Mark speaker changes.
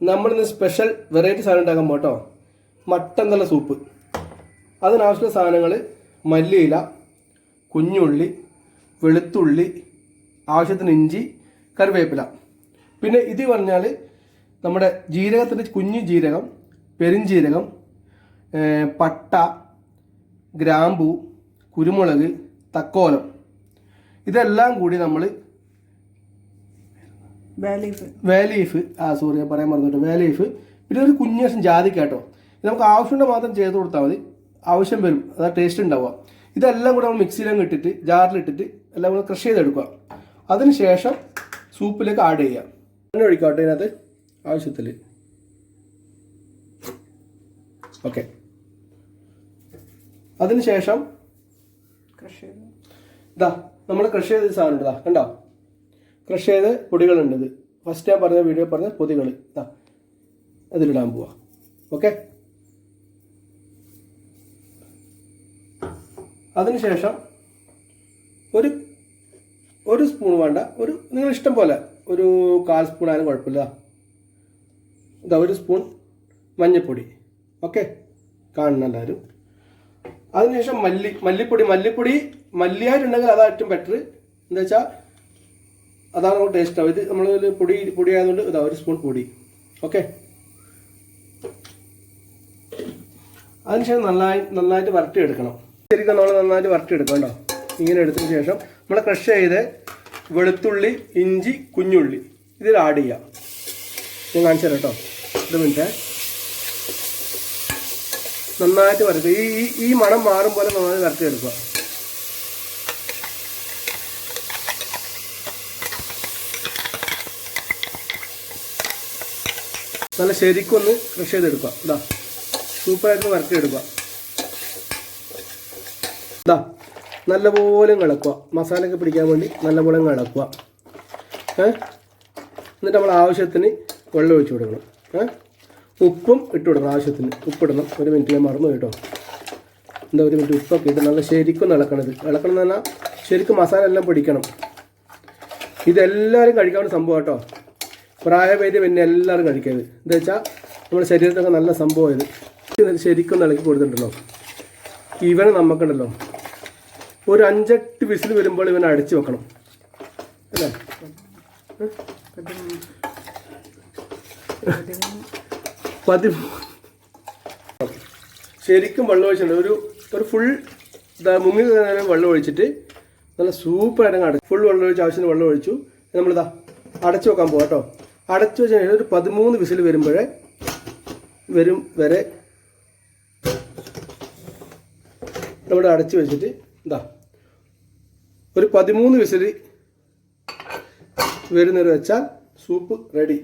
Speaker 1: നമ്മളിന്ന് special variety സാധനം ഉണ്ടാക്കാൻ പോട്ടോ മട്ടൻ തല സൂപ്പ് അതിനാവശ്യമുള്ള സാധനങ്ങൾ മല്ലിയില കുഞ്ഞുള്ളി വെളുത്തുള്ളി ആവശ്യത്തിന് ഇഞ്ചി കറിവേപ്പില. പിന്നെ ഇത് പറഞ്ഞാൽ നമ്മുടെ ജീരകത്തിന്റെ കുഞ്ഞു ജീരകം പെരിഞ്ജീരകം പട്ട ഗ്രാമ്പു കുരുമുളക് തക്കോലം. ഇതെല്ലാം കൂടി നമ്മൾ വേലീഫ് ആ സോറി ഞാൻ പറയാൻ മറന്നു വേലീഫ് പിന്നെ ഒരു കുഞ്ഞേഷം ജാതിക്ക കേട്ടോ. നമുക്ക് ആവശ്യമുണ്ട് മാത്രം ചെയ്ത് കൊടുത്താൽ മതി. ആവശ്യം വരും. അതാ ടേസ്റ്റ് ഉണ്ടാവുക. ഇതെല്ലാം കൂടെ നമ്മൾ മിക്സിയിലങ്ങ് ഇട്ടിട്ട് ജാറിലിട്ടിട്ട് എല്ലാം കൂടെ ക്രഷ് ചെയ്തെടുക്കുക. അതിനുശേഷം സൂപ്പിലേക്ക് ആഡ് ചെയ്യുക. എണ്ണ ഒഴിക്കാം കേട്ടോ ഇതിനകത്ത് ആവശ്യത്തിൽ ഓക്കെ അതിനുശേഷം
Speaker 2: ക്രഷ് ചെയ്ത്.
Speaker 1: ഇതാ നമ്മൾ ക്രഷ് ചെയ്ത സാധനം ഉണ്ടാ? കണ്ടോ? ക്രഷ് ചെയ്ത് പൊടികളുണ്ട് ഇത്. ഫസ്റ്റ് ഞാൻ പറഞ്ഞ വീഡിയോ പറഞ്ഞ പൊതികൾ ആ അതിലിടാൻ പോവാ. ഓക്കെ അതിനുശേഷം ഒരു ഒരു സ്പൂൺ വേണ്ട. ഒരു നിങ്ങൾ ഇഷ്ടം പോലെ ഒരു കാൽ സ്പൂൺ ആയാലും കുഴപ്പമില്ല. ഇതാ ഒരു സ്പൂൺ മഞ്ഞൾപ്പൊടി ഓക്കെ കാണണം എല്ലാവരും. അതിനുശേഷം മല്ലി മല്ലിപ്പൊടി മല്ലിപ്പൊടി മല്ലിയായിട്ടുണ്ടെങ്കിൽ അതാ ഏറ്റവും ബെറ്റർ എന്താ വെച്ചാൽ അതാണ് ടേസ്റ്റ് ആവും ഇത് നമ്മൾ പൊടി പൊടി ആയതുകൊണ്ട് ഇതാ ഒരു സ്പൂൺ പൊടി. ഓക്കെ അതിനുശേഷം നന്നായി നന്നായിട്ട് വരട്ടി എടുക്കണം ശരിക്കും നമ്മൾ നന്നായിട്ട് വരട്ടി എടുക്കണം കേട്ടോ. ഇങ്ങനെ എടുത്തതിന് ശേഷം നമ്മൾ ക്രഷ് ചെയ്ത് വെളുത്തുള്ളി ഇഞ്ചി കുഞ്ഞുള്ളി. ഇതിൽ ആഡ് ചെയ്യാം. ഞാൻ കാണിച്ചു തരാം കേട്ടോ. ഒരു മിനിറ്റ് നന്നായിട്ട് വരട്ടുക ഈ ഈ- ഈ മണം മാറും പോലെ നന്നായി വരട്ടി എടുക്കുക നല്ല ശരിക്കൊന്ന് ക്രഷ് ചെയ്തെടുക്കുക. ഇതാ. സൂപ്പറായിട്ട് വർക്ക് എടുക്കുക ഇതാ. നല്ലപോലെ ഇളക്കുക. മസാലയൊക്കെ പിടിക്കാൻ വേണ്ടി നല്ലപോലെ ഇളക്കുക. ഏ? എന്നിട്ട് നമ്മൾ ആവശ്യത്തിന് വെള്ളം ഒഴിച്ചു കൊടുക്കണം. ഏ? ഉപ്പും ഇട്ട് കൊടുക്കണം ആവശ്യത്തിന്. ഉപ്പിടണം ഒരു മിനിറ്റ് ഞാൻ മറന്നു കേട്ടോ. എന്താ ഒരു മിനിറ്റ് ഉപ്പൊക്കെ ഇട്ട് നല്ല ശരിക്കും ഇളക്കണത് ഇളക്കണം എന്ന് പറഞ്ഞാൽ ശരിക്കും മസാല എല്ലാം പിടിക്കണം. ഇതെല്ലാവരും കഴിക്കാവുന്ന സംഭവം കേട്ടോ. പ്രായഭേദം പിന്നെ എല്ലാവരും കഴിക്കരുത്. എന്താ വെച്ചാൽ നമ്മുടെ ശരീരത്തൊക്കെ നല്ല സംഭവം ഇത്. ഇത് ശരിക്കും ഇളക്കി കൊടുത്തിട്ടുണ്ടല്ലോ. ഇവനെ നമുക്കുണ്ടല്ലോ ഒരു അഞ്ചെട്ട് വിസിൽ വരുമ്പോൾ ഇവനെ അടിച്ചു വെക്കണം. അല്ലേ? പതിമൂന്ന് ശരിക്കും വെള്ളം ഒഴിച്ചിട്ടുണ്ട്. ഒരു ഒരു ഫുൾ മുങ്ങി നേരം വെള്ളം ഒഴിച്ചിട്ട് നല്ല സൂപ്പറായിട്ട് അടച്ചു. ഫുൾ വെള്ളം ഒഴിച്ച് ആവശ്യത്തിന് വെള്ളം ഒഴിച്ചു. നമ്മളിതാ അടച്ചു വെക്കാൻ പോകാം കേട്ടോ. അടച്ചു വെച്ച് കഴിഞ്ഞാൽ ഒരു പതിമൂന്ന് വിസിൽ വരുമ്പോഴേ വരും വരെ നമ്മുടെ അടച്ചു വെച്ചിട്ട് ഇതാ. ഒരു പതിമൂന്ന് വിസിൽ വരുന്നൊരു വെച്ചാൽ സൂപ്പ് റെഡി.